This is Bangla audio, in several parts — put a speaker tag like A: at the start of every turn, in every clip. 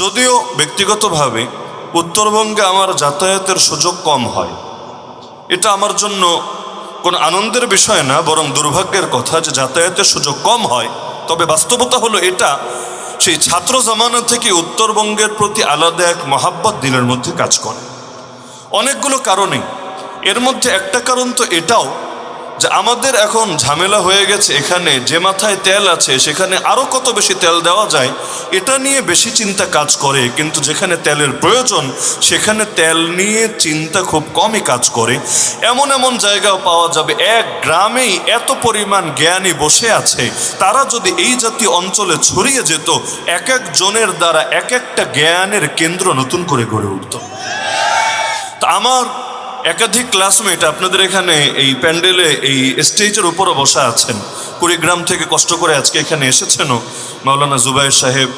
A: যদিও ব্যক্তিগতভাবে উত্তরবঙ্গে আমার যাতায়াতের সুযোগ কম হয়। এটা আমার জন্য কোনো আনন্দের বিষয় না, বরং দুর্ভাগ্যের কথা যে যাতায়াতের সুযোগ কম হয়। তবে বাস্তবতা হলো এটা, সেই ছাত্র জামানা থেকে উত্তরবঙ্গের প্রতি আলাদা এক মহাব্বত দিলের মধ্যে কাজ করে। অনেকগুলো কারণে এর মধ্যে একটা কারণ তো এটাও যে আমাদের এখন ঝামেলা হয়ে গেছে এখানে, যে মাথায় তেল আছে, সেখানে আরও কত বেশি তেল দেওয়া যায়, এটা নিয়ে বেশি চিন্তা কাজ করে। কিন্তু যেখানে তেলের প্রয়োজন, সেখানে তেল নিয়ে চিন্তা খুব কমই কাজ করে। এমন এমন জায়গাও পাওয়া যাবে। এক গ্রামেই এত পরিমাণ জ্ঞানী বসে আছে। তারা যদি এই জাতীয় অঞ্চলে ছড়িয়ে যেত, এক এক জনের দ্বারা এক একটা জ্ঞানের কেন্দ্র নতুন করে গড়ে উঠত। তা আমার একাধিক ক্লাসমেট আপনাদের এখানে এই প্যান্ডেলে এই স্টেজের উপরও বসা আছেন। কুড়িগ্রাম থেকে কষ্ট করে আজকে এখানে এসেছেনও। মাওলানা জুবাইর সাহেব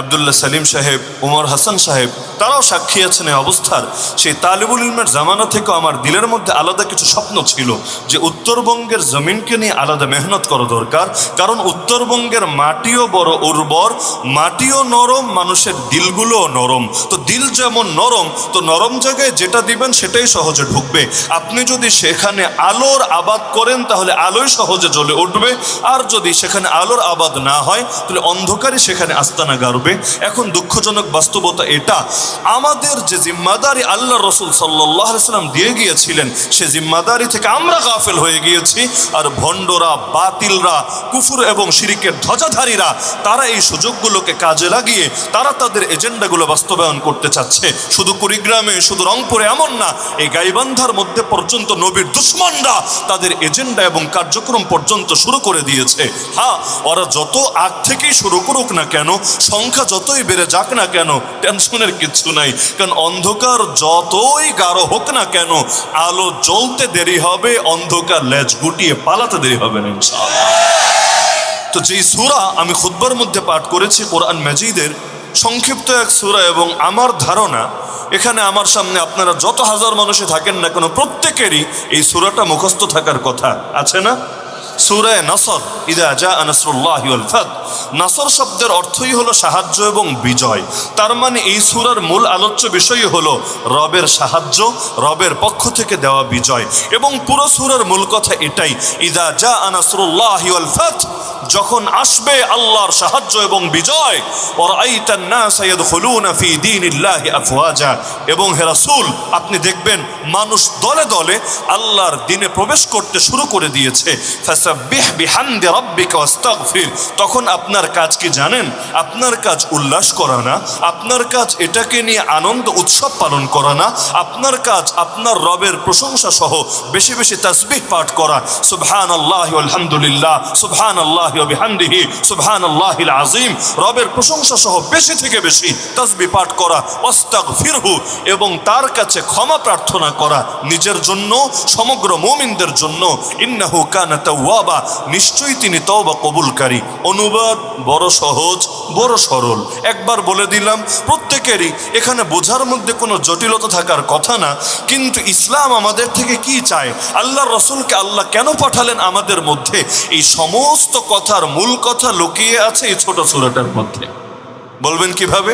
A: আবদুল্লাহ সালিম সাহেব, উমর হাসান সাহেব, তারাও সাক্ষী আছেন এই অবস্থার। সেই তালিবুল ইলমের জামানা থেকেও আমার দিলের মধ্যে আলাদা কিছু স্বপ্ন ছিল যে উত্তরবঙ্গের জমিনকে নিয়ে আলাদা মেহনত করা দরকার। কারণ উত্তরবঙ্গের মাটিও বড় উর্বর, মাটিও নরম, মানুষের দিলগুলোও নরম। তো দিল যেমন নরম, তো নরম জায়গায় যেটা দিবেন সেটাই সহজে ঢুকবে। আপনি যদি সেখানে আলোর আবাদ করেন, তাহলে আলোই সহজে জ্বলে উঠবে। আর যদি সেখানে আলোর আবাদ না হয়, তাহলে অন্ধকারই সেখানে আস্তানা গাড়বে এখন দুঃখজনক বাস্তবতা এটা। আমাদের যে জিম্মাদারি আল্লাহ রসুল সাল্লাম দিয়ে গিয়েছিলেন, সে জিম্মাদারি থেকে আমরা গাফেল হয়ে গিয়েছি। আর ভণ্ডরা, বাতিলরা, কুফুর এবং শিরিকের ধ্বজাধারীরা, তারা এই সুযোগগুলোকে কাজে লাগিয়ে, তারা তাদের এজেন্ডাগুলো বাস্তবায়ন করতে চাচ্ছে। শুধু কুড়িগ্রামে, শুধু রংপুরে এমন না, এই গাইবান্ধার মধ্যে পর্যন্ত নবীর দুশ্মনরা তাদের এজেন্ডা এবং কার্যক্রম পর্যন্ত শুরু করে দিয়েছে। হ্যাঁ ওরা যত আগ থেকেই শুরু করুক না কেন সংখ্যা যতই বেড়ে যাক না কেন টেনশনের কিচ্ছু নাই। কারণ অন্ধকার যতই গাঢ় হোক না কেন, আলো জ্বলতে দেরি হবে, অন্ধকার লেজ গুটিয়ে পালাতে দেরি হবে না তো যেই সুরা আমি খুদ্বার মধ্যে পাঠ করেছি, কোরআন মাজিদের, সংক্ষিপ্ত এক সুরা এবং আমার ধারণা, এখানে আমার সামনে আপনারা যত হাজার মানুষে থাকেন না কেন, প্রত্যেকেরই এই সুরাটা মুখস্থ থাকার কথা আছে না? সুরায় নাসর, ইদা জা আনসরুল্লাহ ফাত শব্দের অর্থই হলো সাহায্য এবং বিজয়। তার মানে এই সুরার মূল আলোচ্য বিষয়ই হলো রবের সাহায্য, রবের পক্ষ থেকে দেওয়া বিজয়। এবং পুরো সুরার মূল কথা এটাই, ইদা জা আনসরুল্লাহ ফাত যখন আসবে আল্লাহর সাহায্য এবং বিজয় এবং হে রাসূল, আপনি দেখবেন মানুষ দলে দলে আল্লাহর দিনে প্রবেশ করতে শুরু করে দিয়েছে। তখন আপনার কাজ কি জানেন? আপনার কাজ উল্লাস করা না, আপনার কাজ এটাকে নিয়ে আনন্দ উৎসব পালন করা না, আপনার কাজ আপনার রবের প্রশংসা সহ বেশি বেশি তাসবিহ পাঠ করা। সুবহানাল্লাহি আলহামদুলিল্লাহ সুবহানাল্লাহি ওয়া বিহামদিহি, সুবহানাল্লাহিল আজিম রবের প্রশংসা সহ বেশি থেকে বেশি তাসবিহ পাঠ করা, ওয়াস্তাগফিরহু, এবং তার কাছে ক্ষমা প্রার্থনা করা নিজের জন্য, সমগ্র মুমিনদের জন্য। ইন্নাহু কানা তাওয়াবা নিশ্চয়ই তিনি তওবা কবুলকারী। অনুবাদ বড় সহজ, বড় সরল। একবার বলে দিলাম, প্রত্যেকেরই এখানে বোঝার মধ্যে কোনো জটিলতা থাকার কথা না, কিন্তু ইসলাম আমাদের থেকে কি চায়? আল্লাহ রসুলকে আল্লাহ কেন পাঠালেন আমাদের মধ্যে? এই সমস্ত কথার মূল কথা লুকিয়ে আছে এই ছোট সুরাটার মধ্যে। বলবেন কীভাবে?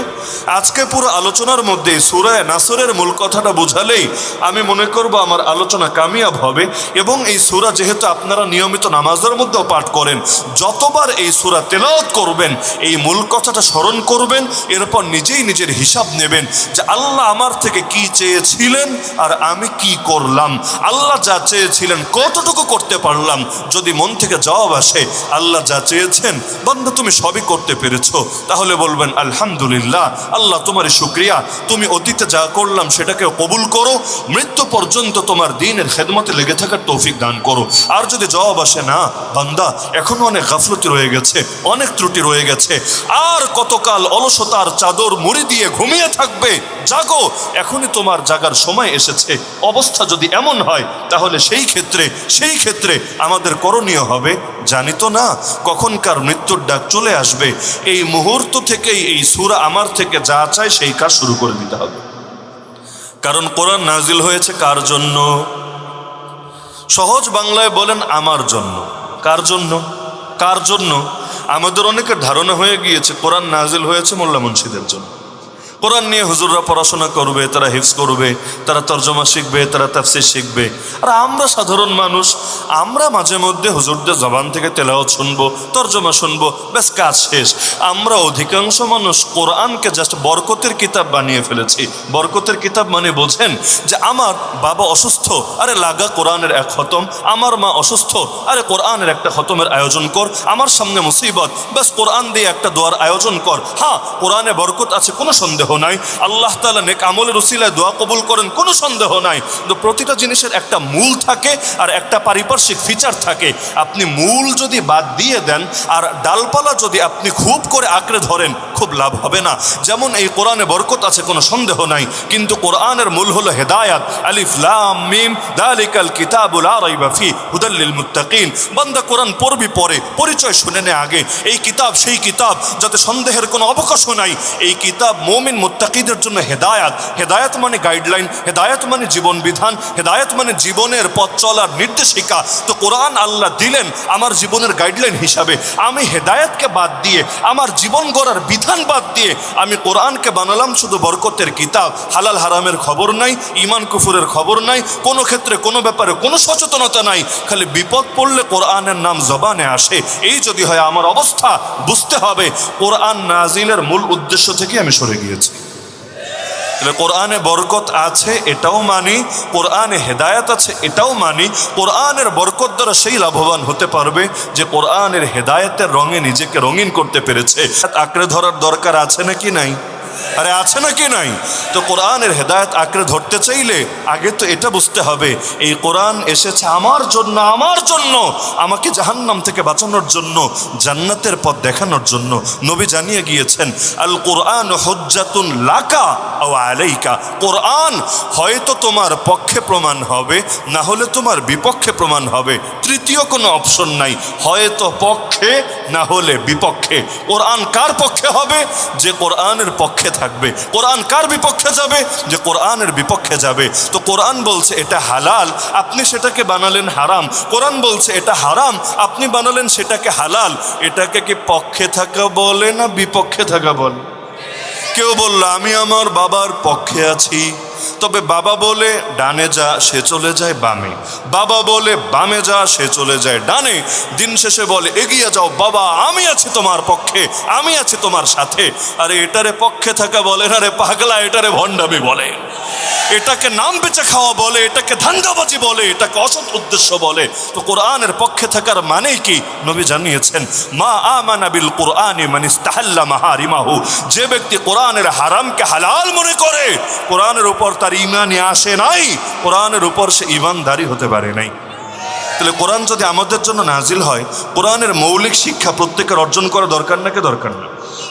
A: আজকে পুরো আলোচনার মধ্যে সুরায় নাসরের মূল কথাটা বোঝালেই আমি মনে করব আমার আলোচনা কামিয়াব হবে এবং এই সুরা যেহেতু আপনারা নিয়মিত নামাজের মধ্যেও পাঠ করেন, যতবার এই সুরা তেলাওয়াত করবেন, এই মূল কথাটা স্মরণ করবেন, এরপর নিজেই নিজের হিসাব নেবেন যে আল্লাহ আমার থেকে কি চেয়েছিলেন আর আমি কি করলাম। আল্লাহ যা চেয়েছিলেন কতটুকু করতে পারলাম, যদি মন থেকে জবাব আসে, আল্লাহ যা চেয়েছেন বন্ধু তুমি সবই করতে পেরেছ। তাহলে বলবেন আলহামদুলিল্লাহ, আল্লাহ তোমার শুক্রিয়া। তুমি অতীতে যা করলাম সেটাকে কবুল করো, মৃত্যু পর্যন্ত তোমার দিনের খেদমতে লেগে থাকার তৌফিক দান করো। আর যদি জবাব আসে না, বান্দা, এখনও অনেক গাফলতি রয়ে গেছে, অনেক ত্রুটি রয়ে গেছে। আর কতকাল অলসতার চাদর মুড়ি দিয়ে ঘুমিয়ে থাকবে? জাগো, এখনই তোমার জাগার সময় এসেছে। অবস্থা যদি এমন হয়, তাহলে সেই ক্ষেত্রে সেই ক্ষেত্রে আমাদের করণীয় হবে জানি তো না, কখনকার মৃত্যুর ডাক চলে আসবে। এই মুহূর্ত থেকেই এই সুরা আমার থেকে যা চায় সেই কাজ শুরু করে দিতে হবে। কারণ কোরআন নাজিল হয়েছে কার জন্য? সহজ বাংলায় বলেন, আমার জন্য। কার জন্য? কার জন্য? আমাদের অনেকের ধারণা হয়ে গিয়েছে, কোরআন নাজিল হয়েছে মোল্লা মুন্সিদের জন্য। কোরআন নিয়ে হুজুররা পড়াশোনা করবে, তারা হিফজ করবে, তারা তর্জমা শিখবে, তারা তাফসির শিখবে। আর আমরা সাধারণ মানুষ, আমরা মাঝে মধ্যে হুজুরদের জবান থেকে তেলাওয়াত শুনব, তর্জমা শুনব, ব্যাস কাজ শেষ। আমরা অধিকাংশ মানুষ কোরআনকে জাস্ট বরকতের কিতাব বানিয়ে ফেলেছি। বরকতের কিতাব মানে বোঝেন যে আমার বাবা অসুস্থ, আরে লাগা কোরআনের এক খতম, আমার মা অসুস্থ, আরে কোরআনের একটা খতমের আয়োজন কর, আমার সামনে মুসিবত, ব্যাস কোরআন দিয়ে একটা দোয়ার আয়োজন কর। হ্যাঁ কোরআনে বরকত আছে, কোনো সন্দেহ নাই। আল্লাহ তালা নেক আমলের উসিলায় দোয়া কবুল করেন, কোনো সন্দেহ নাই। কিন্তু প্রতিটা জিনিসের একটা মূল থাকে আর একটা পারিপার্শ্বিক ফিচার থাকে। আপনি মূল যদি বাদ দিয়ে দেন আর ডালপালা যদি আপনি খুব করে আঁকড়ে ধরেন, খুব লাভ হবে না। যেমন এই কোরআনে বরকত আছে, কোনো সন্দেহ নাই। কিন্তু কোরআনের মূল হলো হেদায়াত। আলিফ, লাম, মিম, দালিকাল কিতাবুল আরাইবা ফি হুদাল্লিল মুত্তাকিন। বান্দা কোরআন পড়বি পরে, পরিচয় শুনে নে আগে। এই কিতাব সেই কিতাব, যাতে সন্দেহের কোনো অবকাশও নাই। এই কিতাব মোমিন মুত্তাকিদের জন্য হেদায়াত। হেদায়াত মানে গাইডলাইন হেদায়াত মানে জীবন বিধান, হেদায়াত মানে জীবনের পথ চলার নির্দেশিকা। তো কোরআন আল্লাহ দিলেন আমার জীবনের গাইডলাইন হিসাবে। আমি হেদায়াতকে বাদ দিয়ে, আমার জীবন গড়ার বিধান বাদ দিয়ে আমি কোরআনকে বানালাম শুধু বরকতের কিতাব। হালাল হারামের খবর নাই ইমান কুফুরের খবর নাই, কোনো ক্ষেত্রে, কোনো ব্যাপারে কোনো সচেতনতা নাই। খালি বিপদ পড়লে কোরআনের নাম জবানে আসে। এই যদি হয় আমার অবস্থা, বুঝতে হবে। কোরআন নাজিলের মূল উদ্দেশ্য থেকে আমি সরে গিয়েছি। তাহলে কোরআনে বরকত আছে, এটাও মানি। কোরআনে হেদায়ত আছে, এটাও মানি। কোরআনের বরকত দ্বারা সেই লাভবান হতে পারবে যে কোরআনের হেদায়তের রঙে নিজেকে রঙিন করতে পেরেছে। আঁকড়ে ধরার দরকার আছে নাকি নাই? আরে আছে নাকি নাই? তো কোরআনের হেদায়েত আঁকড়ে ধরতে চাইলে আগে তো এটা বুঝতে হবে, এই কোরআন এসেছে আমার জন্য আমার জন্য, আমাকে জাহান্নাম থেকে বাঁচানোর জন্য, জান্নাতের পথ দেখানোর জন্য। নবী জানিয়ে গিয়েছেন, আল কোরআন হজ্জাতুন লাকা ও আলাইকা। কোরআন হয়তো তোমার পক্ষে প্রমাণ হবে, না হলে তোমার বিপক্ষে প্রমাণ হবে। তৃতীয় কোনো অপশন নাই, হয়তো পক্ষে, না হলে বিপক্ষে। কোরআন কার পক্ষে হবে? যে কোরআনের পক্ষে থাকবে। কোরআন কার বিপক্ষে যাবে? যে কোরআনের বিপক্ষে যাবে। তো কোরআন বলছে এটা হালাল, আপনি সেটাকে বানালেন হারাম। কোরআন বলছে এটা হারাম, আপনি বানালেন সেটাকে হালাল। এটাকে কি পক্ষে থাকা বলে না বিপক্ষে থাকা বলে? কেউ বলল, আমি আমার বাবার পক্ষে আছি। তবে বাবা বলে, ডানে যা, সে চলে যায় বামে। বাবা বলে, বামে যা, সে চলে যায় ডানে। দিন শেষে বলে, এগিয়ে যাও, বাবা, আমি আছি তোমার পক্ষে, আমি আছি তোমার সাথে। আরে এটারে পক্ষে থাকা বলে না রে, পাগলা, এটারে ভণ্ডামি বলে। এটাকে নাম বেচে খাওয়া বলে, এটাকে ধান্দাবাজি বলে, এটাকে অসৎ উদ্দেশ্য বলে। তো কোরআনের পক্ষে থাকার মানেই কি? নবী জানিয়েছেন, মা আমানা বিল কোরআনে মানিস তাহাল্লা মাহারিমাহু। যে ব্যক্তি কোরআনের হারামকে হালাল মনে করে, কোরআনের উপর তার ইমানই আসে নাই, কোরআনের উপর সে ইমানদারি হতে পারে নাই। তাহলে কোরআন যদি আমাদের জন্য নাজিল হয়, কোরআনের মৌলিক শিক্ষা প্রত্যেকের অর্জন করা দরকার নাকি দরকার না?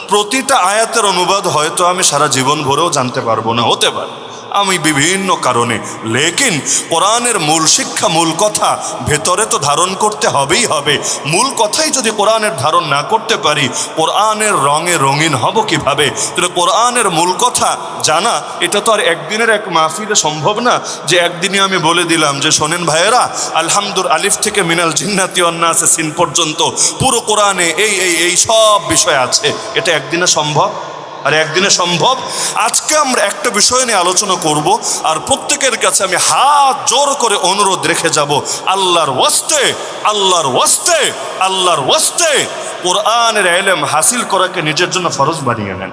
A: প্রতিটা আয়াতের অনুবাদ হয়তো আমি সারা জীবন ভরেও জানতে পারব না, হতে পারে। আমি বিভিন্ন কারণে, লেকিন কোরআনের মূল শিক্ষা, মূল কথা ভেতরে তো ধারণ করতে হবেই হবে। মূল কথাই যদি কোরআনের ধারণ না করতে পারি, কোরআনের রঙে রঙিন হব কীভাবে? তাহলে কোরআনের মূল কথা জানা, এটা তো আর একদিনের এক মাহফিলে সম্ভব না। যে একদিনই আমি বলে দিলাম যে, শোনেন ভাইয়েরা, আলহামদুর আলিফ থেকে মিনাল জিন্নাতি অন্যাসে সিন পর্যন্ত পুরো কোরআনে এই এই এই সব বিষয় আছে। এটা একদিনে সম্ভব? আর একদিনে সম্ভব। আজকে আমরা একটা বিষয় নিয়ে আলোচনা করব আর প্রত্যেকের কাছে আমি হাত জোর করে অনুরোধ রেখে যাব। আল্লাহর ওয়াস্তে আল্লাহর ওয়াস্তে আল্লাহর ওয়াস্তে। কোরআনের এলেম হাসিল করাকে নিজের জন্য ফরজ বানিয়ে নেন।